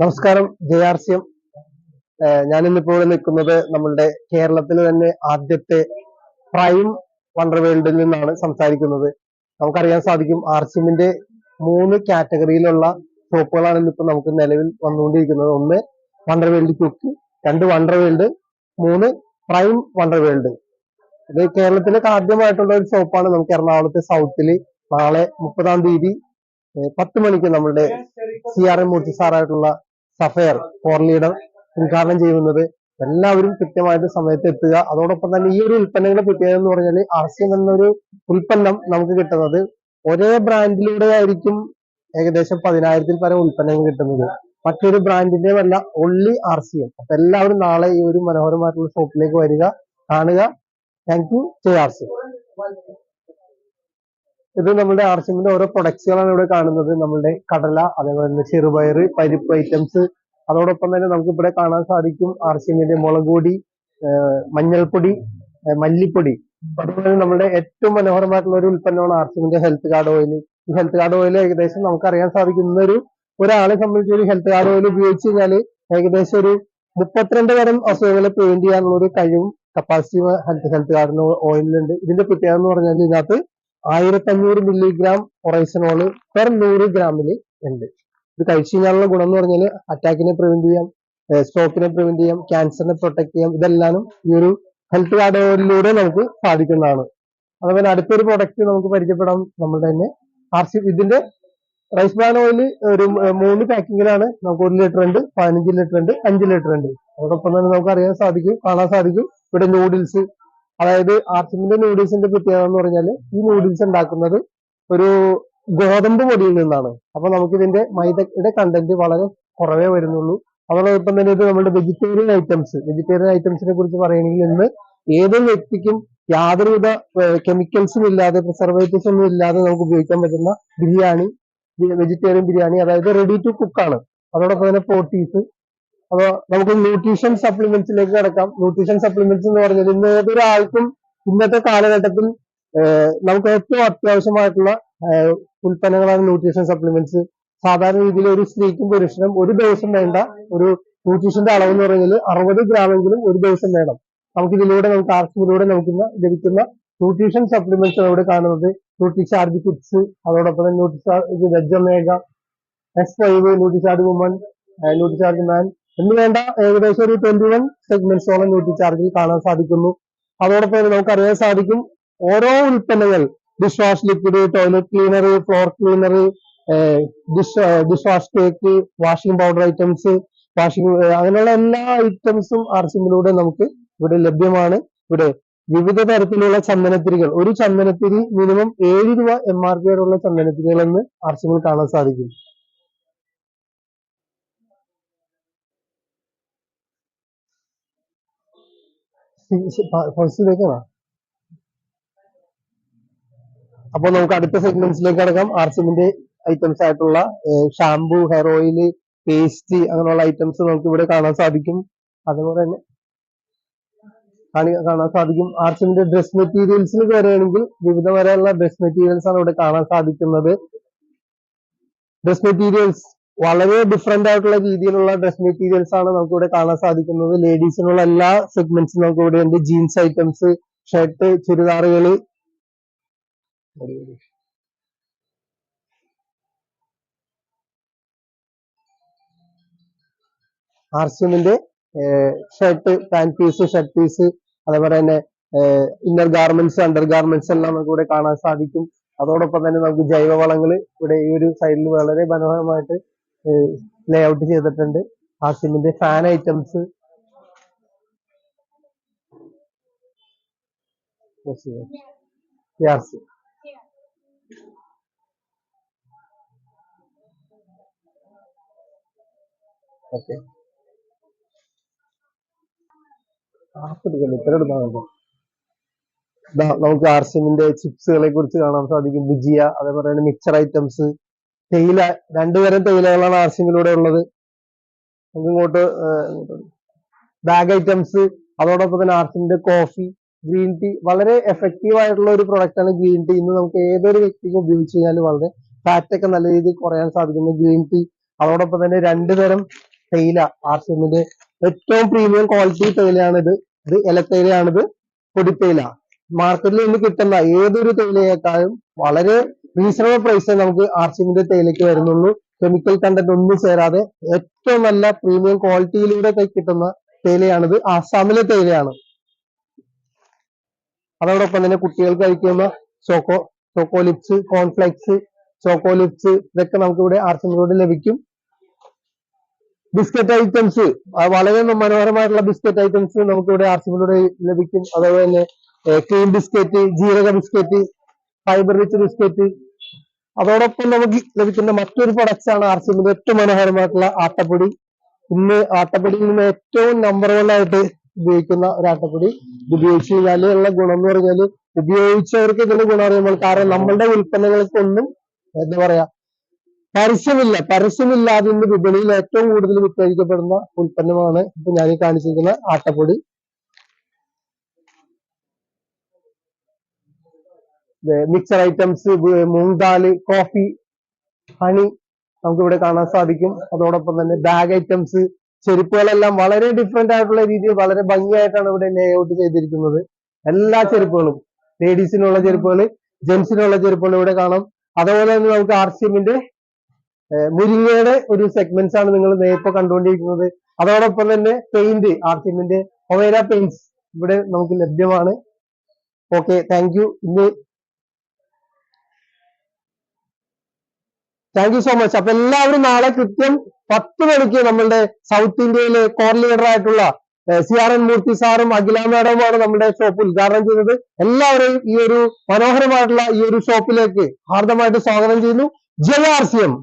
നമസ്കാരം J R C M ഞാനിന്നിപ്പോൾ നിൽക്കുന്നത് നമ്മളുടെ കേരളത്തിൽ തന്നെ ആദ്യത്തെ പ്രൈം വണ്ടർ വേൾഡിൽ നിന്നാണ് സംസാരിക്കുന്നത്. നമുക്കറിയാൻ സാധിക്കും ആർ സി എമ്മിന്റെ മൂന്ന് കാറ്റഗറിയിലുള്ള ഷോപ്പുകളാണ് ഇന്നിപ്പോൾ നമുക്ക് നിലവിൽ വന്നുകൊണ്ടിരിക്കുന്നത്. ഒന്ന് വണ്ടർ വേൾഡ് കുക്ക് രണ്ട് വണ്ടർ വേൾഡ് മൂന്ന് പ്രൈം വണ്ടർ വേൾഡ് ഇത് കേരളത്തിലേക്ക് ആദ്യമായിട്ടുള്ള ഒരു ഷോപ്പാണ് നമുക്ക് എറണാകുളത്തെ സൗത്തിൽ നാളെ മുപ്പതാം തീയതി പത്ത് മണിക്ക് നമ്മളുടെ സി ആർ എം മൂർത്തി സാറായിട്ടുള്ള സഫയർ ഫോർ ലീഡർ ഉദ്ഘാടനം ചെയ്യുന്നത് എല്ലാവരും കൃത്യമായിട്ട് സമയത്ത് എത്തുക. അതോടൊപ്പം തന്നെ ഈ ഒരു ഉൽപ്പന്നങ്ങളെ പ്രത്യേകത എന്ന് പറഞ്ഞാൽ അർസ്യം എന്നൊരു ഉൽപ്പന്നം നമുക്ക് കിട്ടുന്നത് ഒരേ ബ്രാൻഡിലൂടെ ആയിരിക്കും ഏകദേശം പതിനായിരത്തിൽ പരം ഉൽപ്പന്നങ്ങൾ കിട്ടുന്നത്. മറ്റൊരു ബ്രാൻഡിന്റെ അല്ല ഒള്ളി ആർസിയം അപ്പൊ എല്ലാവരും നാളെ ഈ ഒരു മനോഹരമായിട്ടുള്ള ഷോപ്പിലേക്ക് വരിക കാണുക. Thank you J R C ഇത് നമ്മുടെ ആർ സി ഓരോ പ്രൊഡക്ട്സുകളാണ് ഇവിടെ കാണുന്നത്. നമ്മുടെ കടല അതേപോലെ തന്നെ ചെറുപയർ പരിപ്പ് ഐറ്റംസ് അതോടൊപ്പം തന്നെ നമുക്ക് ഇവിടെ കാണാൻ സാധിക്കും ആർ മുളകുപൊടി മുളക് പൊടി മഞ്ഞൾപ്പൊടി മല്ലിപ്പൊടി. അതുപോലെ നമ്മുടെ ഏറ്റവും മനോഹരമായിട്ടുള്ള ഒരു ഉൽപ്പന്നമാണ് R C health card oil ഈ ഹെൽത്ത് കാർഡ് ഓയിൽ ഏകദേശം നമുക്ക് അറിയാൻ സാധിക്കുന്ന ഒരു ഒരാളെ സംബന്ധിച്ച് ഒരു ഹെൽത്ത് കാർഡ് ഓയിൽ ഉപയോഗിച്ച് കഴിഞ്ഞാൽ ഏകദേശം ഒരു മുപ്പത്തിരണ്ട് തരം അസുഖങ്ങളെ പ്രിവെന്റ് ചെയ്യാനുള്ള ഒരു കഴിവും കപ്പാസിറ്റി ഹെൽത്ത് ഹെൽത്ത് കാർഡിന് ഓയിലുണ്ട് ഇതിന്റെ പ്രത്യേകത എന്ന് പറഞ്ഞാൽ ഇതിനകത്ത് ആയിരത്തി അഞ്ഞൂറ് മില്ലിഗ്രാം ഒറൈസനോൾ പെർ നൂറ് ഗ്രാമിൽ ഉണ്ട്. ഇത് കഴിച്ചു കഴിഞ്ഞാലുള്ള ഗുണം എന്ന് പറഞ്ഞാൽ അറ്റാക്കിനെ പ്രിവെന്റ് ചെയ്യാം സ്ട്രോക്കിനെ പ്രിവെന്റ് ചെയ്യാം ക്യാൻസറിനെ പ്രൊട്ടക്ട് ചെയ്യാം ഇതെല്ലാം ഈ ഒരു ഹെൽത്ത് കാർഡ് ഓയിലിലൂടെ നമുക്ക് സാധിക്കുന്നതാണ്. അതുപോലെ അടുത്തൊരു പ്രൊഡക്റ്റ് നമുക്ക് പരിചയപ്പെടാം നമ്മുടെ തന്നെ ആർ സി ഇതിന്റെ റൈസ് ബ്രാൻ ഓയിൽ ഒരു മൂന്ന് പാക്കിങ്ങിലാണ് നമുക്ക് ഒരു ലിറ്റർ ഉണ്ട് പതിനഞ്ച് ലിറ്റർ ഉണ്ട് അഞ്ച് ലിറ്റർ ഉണ്ട്. അതോടൊപ്പം തന്നെ നമുക്ക് അറിയാൻ സാധിക്കും കാണാൻ സാധിക്കും. ഇവിടെ നൂഡിൽസ് അതായത് ആർസിമിന്റെ നൂഡിൽസിന്റെ പ്രത്യേകത എന്ന് പറഞ്ഞാൽ ഈ നൂഡിൽസ് ഉണ്ടാക്കുന്നത് ഒരു ഗോതമ്പ് പൊടിയിൽ നിന്നാണ്. അപ്പൊ നമുക്ക് ഇതിന്റെ മൈദയുടെ കണ്ടന്റ് വളരെ കുറവേ വരുന്നുള്ളൂ. അതോടൊപ്പം തന്നെ ഇത് നമ്മുടെ വെജിറ്റേറിയൻ ഐറ്റംസ് വെജിറ്റേറിയൻ ഐറ്റംസിനെ കുറിച്ച് പറയുകയാണെങ്കിൽ ഇന്ന് ഏതൊരു വ്യക്തിക്കും യാതൊരുവിധ കെമിക്കൽസും ഇല്ലാതെ പ്രിസർവേറ്റീവ്സ് ഒന്നും ഇല്ലാതെ നമുക്ക് ഉപയോഗിക്കാൻ പറ്റുന്ന ബിരിയാണി വെജിറ്റേറിയൻ ബിരിയാണി അതായത് റെഡി ടു കുക്ക് ആണ്. അതോടൊപ്പം തന്നെ പ്രോട്ടീൻസ് അപ്പൊ നമുക്ക് ന്യൂട്രീഷൻ സപ്ലിമെന്റ്സിലേക്ക് കിടക്കാം. ന്യൂട്രീഷൻ സപ്ലിമെന്റ്സ് എന്ന് പറഞ്ഞാൽ ഇന്ന് ഏതൊരാൾക്കും ഇന്നത്തെ കാലഘട്ടത്തിൽ നമുക്ക് ഏറ്റവും അത്യാവശ്യമായിട്ടുള്ള ഉൽപ്പന്നങ്ങളാണ് ന്യൂട്രീഷൻ സപ്ലിമെന്റ്സ് സാധാരണ രീതിയിൽ ഒരു സ്ത്രീക്കും പുരുഷനും ഒരു ദിവസം വേണ്ട ഒരു ന്യൂട്രീഷന്റെ അളവ് എന്ന് പറഞ്ഞാൽ അറുപത് ഗ്രാമെങ്കിലും ഒരു ദിവസം വേണം. നമുക്ക് ഇതിലൂടെ നമുക്ക് ആർക്കിലൂടെ നമുക്ക് ലഭിക്കുന്ന ന്യൂട്രീഷൻ സപ്ലിമെന്റ്സ് അവിടെ കാണുന്നത്. ന്യൂട്രിചാർജ് കിറ്റ്സ് അതോടൊപ്പം തന്നെ Nutricharge veg omega S five Nutricharge woman Nutricharge man എന്ന് വേണ്ട? ഏകദേശം ഒരു ട്വന്റി വൺ സെഗ്മെന്റ്സോളം ന്യൂട്രിചാർജിൽ കാണാൻ സാധിക്കുന്നു. അതോടൊപ്പം തന്നെ നമുക്ക് അറിയാൻ സാധിക്കും ഓരോ ഉൽപ്പന്നങ്ങൾ dish wash liquid toilet cleaner floor cleaner dish dish wash cake washing powder items washing അങ്ങനെയുള്ള എല്ലാ ഐറ്റംസും ആർസിമിലൂടെ നമുക്ക് ഇവിടെ ലഭ്യമാണ്. ഇവിടെ വിവിധ തരത്തിലുള്ള ചന്ദനത്തിരികൾ ഒരു ചന്ദനത്തിരി മിനിമം ഏഴ് രൂപ എം ആർ പി വരെയുള്ള ചന്ദനത്തിരികൾ എന്ന് ആർസിമിൽ കാണാൻ സാധിക്കും. ഫസ്റ്റിലേക്കാണോ അപ്പൊ നമുക്ക് അടുത്ത സെഗ്മെന്റ്സിലേക്ക് കടക്കാം. ആർസിമിന്റെ ഐറ്റംസ് ആയിട്ടുള്ള ഷാംപൂ ഹെയർ ഓയിൽ പേസ്റ്റ് അങ്ങനെയുള്ള ഐറ്റംസ് നമുക്ക് ഇവിടെ കാണാൻ സാധിക്കും. അതുപോലെ തന്നെ കാണാൻ സാധിക്കും. ആർസിമിന്റെ ഡ്രസ് മെറ്റീരിയൽസിലേക്ക് വരികയാണെങ്കിൽ വിവിധ വരെയുള്ള ഡ്രസ് മെറ്റീരിയൽസ് ആണ് ഇവിടെ കാണാൻ സാധിക്കുന്നത്. ഡ്രസ് മെറ്റീരിയൽസ് വളരെ ഡിഫറെന്റ് ആയിട്ടുള്ള രീതിയിലുള്ള ഡ്രസ് മെറ്റീരിയൽസ് ആണ് നമുക്ക് ഇവിടെ കാണാൻ സാധിക്കുന്നത്. ലേഡീസിനുള്ള എല്ലാ സെഗ്മെന്റ്സും നമുക്ക് ഇവിടെ ഉണ്ട് ജീൻസ് ഐറ്റംസ് ഷർട്ട് ചുരിദാറുകൾ. ആർസിഎമ്മിന്റെ shirt pant piece shirt piece അതേപോലെ തന്നെ ഇന്നർ ഗാർമെന്റ്സ് അണ്ടർ ഗാർമെന്റ്സ് എല്ലാം നമുക്ക് ഇവിടെ കാണാൻ സാധിക്കും. അതോടൊപ്പം തന്നെ നമുക്ക് ജൈവവളങ്ങൾ ഇവിടെ ഈ ഒരു സൈഡിൽ വളരെ മനോഹരമായിട്ട് ലേ ഔട്ട് ചെയ്തിട്ടുണ്ട് ആർസിഎമ്മിന്റെ ഫാൻ ഐറ്റംസ് ഓക്കെ നമുക്ക് ആർസിമിന്റെ ചിപ്സുകളെ കുറിച്ച് കാണാൻ സാധിക്കും. ഭുജിയ അതേപോലെ മിക്സർ ഐറ്റംസ് തേയില രണ്ടുതരം തേയിലകളാണ് ആർസിങ്ങിലൂടെ ഉള്ളത്. നമുക്ക് ഇങ്ങോട്ട് ബാഗ് ഐറ്റംസ് അതോടൊപ്പം തന്നെ ആർസിന്റെ കോഫി ഗ്രീൻ ടീ വളരെ എഫക്റ്റീവ് ആയിട്ടുള്ള ഒരു പ്രൊഡക്റ്റ് ആണ് ഗ്രീൻ ടീ ഇന്ന് നമുക്ക് ഏതൊരു വ്യക്തിക്കും ഉപയോഗിച്ച് കഴിഞ്ഞാൽ വളരെ ഫാറ്റ് ഒക്കെ നല്ല രീതിയിൽ കുറയാൻ സാധിക്കുന്ന ഗ്രീൻ ടീ അതോടൊപ്പം തന്നെ രണ്ടു തരം തേയില ആർസിമിന്റെ ഏറ്റവും പ്രീമിയം ക്വാളിറ്റി തേയിലയാണിത്. ഇത് ഇലത്തേയിലയാണിത്. പൊടിത്തേയില. മാർക്കറ്റിൽ നിന്ന് കിട്ടുന്ന ഏതൊരു തേയിലയേക്കാളും വളരെ റീസണബിൾ പ്രൈസ് നമുക്ക് ആർ സി എമ്മിന്റെ തേയിലയ്ക്ക് വരുന്നുള്ളൂ. കെമിക്കൽ കണ്ടന്റ് ഒന്നും ചേരാതെ ഏറ്റവും നല്ല പ്രീമിയം ക്വാളിറ്റിയിലൂടെ കിട്ടുന്ന തേയിലയാണിത്. ആസാമിലെ തേയിലയാണ്. അതോടൊപ്പം തന്നെ കുട്ടികൾക്ക് കഴിക്കുന്ന choco choco lips cornflakes choco lips ഇതൊക്കെ നമുക്ക് ഇവിടെ ആർ സി എമ്മിലൂടെ ലഭിക്കും ബിസ്ക്കറ്റ് ഐറ്റംസ് വളരെ മനോഹരമായിട്ടുള്ള ബിസ്ക്കറ്റ് ഐറ്റംസ് നമുക്ക് ഇവിടെ ആർ സി എമ്മിലൂടെ ലഭിക്കും. അതുപോലെ തന്നെ ക്രീം ബിസ്ക്കറ്റ് ജീരക ബിസ്ക്കറ്റ് ഫൈബർ റിച്ച് ബിസ്ക്കറ്റ് അതോടൊപ്പം നമുക്ക് ലഭിക്കുന്ന മറ്റൊരു പ്രൊഡക്ട്സ് ആണ് ആർ ഏറ്റവും മനോഹരമായിട്ടുള്ള ആട്ടപ്പൊടി. ഇന്ന് ആട്ടപ്പൊടിയിൽ നിന്ന് ഏറ്റവും നമ്പർ വൺ ആയിട്ട് ഉപയോഗിക്കുന്ന ഒരു ആട്ടപ്പൊടി. ഇത് ഉപയോഗിച്ച് കഴിഞ്ഞാൽ ഉള്ള ഗുണം എന്ന് പറഞ്ഞാൽ ഉപയോഗിച്ചവർക്ക് ഇതിന്റെ ഗുണം അറിയുമ്പോൾ കാരണം നമ്മളുടെ ഉൽപ്പന്നങ്ങൾക്കൊന്നും എന്താ പറയാ പരസ്യമില്ല. പരസ്യമില്ലാതെ ഇന്ന് വിപണിയിൽ ഏറ്റവും കൂടുതൽ വിറ്റഴിക്കപ്പെടുന്ന ഉൽപ്പന്നമാണ് ഇപ്പൊ ഞാൻ ഈ കാണിച്ചിരിക്കുന്ന ആട്ടപ്പൊടി. Mixer items moong dal coffee honey നമുക്ക് ഇവിടെ കാണാൻ സാധിക്കും. അതോടൊപ്പം തന്നെ ബാഗ് ഐറ്റംസ് ചെരുപ്പുകളെല്ലാം വളരെ ഡിഫറെന്റ് ആയിട്ടുള്ള രീതിയിൽ വളരെ ഭംഗിയായിട്ടാണ് ഇവിടെ ലേഔട്ട് ചെയ്തിരിക്കുന്നത്. എല്ലാ ചെരുപ്പുകളും ലേഡീസിനുള്ള ചെരുപ്പുകൾ ജെന്റ്സിനുള്ള ചെരുപ്പുകൾ ഇവിടെ കാണാം. അതുപോലെ തന്നെ നമുക്ക് ആർ സി എമ്മിന്റെ മുരിങ്ങയുടെ ഒരു സെഗ്മെന്റ്സ് ആണ് നിങ്ങൾ നേരിപ്പോ കണ്ടുകൊണ്ടിരിക്കുന്നത്. അതോടൊപ്പം തന്നെ പെയിന്റ് ആർ സി എമ്മിന്റെ ഒവേര പെയിന്റ്സ് ഇവിടെ നമുക്ക് ലഭ്യമാണ്. ഓക്കെ താങ്ക് യു ഇന്ന് താങ്ക് യു സോ മച്ച് അപ്പൊ എല്ലാവരും നാളെ കൃത്യം പത്ത് മണിക്ക് നമ്മളുടെ സൗത്ത് ഇന്ത്യയിലെ കോർ ലീഡർ ആയിട്ടുള്ള സി ആർ എൻ മൂർത്തി സാറും അഖില മാഡവുമാണ് നമ്മുടെ ഷോപ്പ് ഉദ്ഘാടനം ചെയ്തത് എല്ലാവരെയും ഈ ഒരു മനോഹരമായിട്ടുള്ള ഈ ഒരു ഷോപ്പിലേക്ക് ഹാർദമായിട്ട് സ്വാഗതം ചെയ്യുന്നു. Jaya R C M.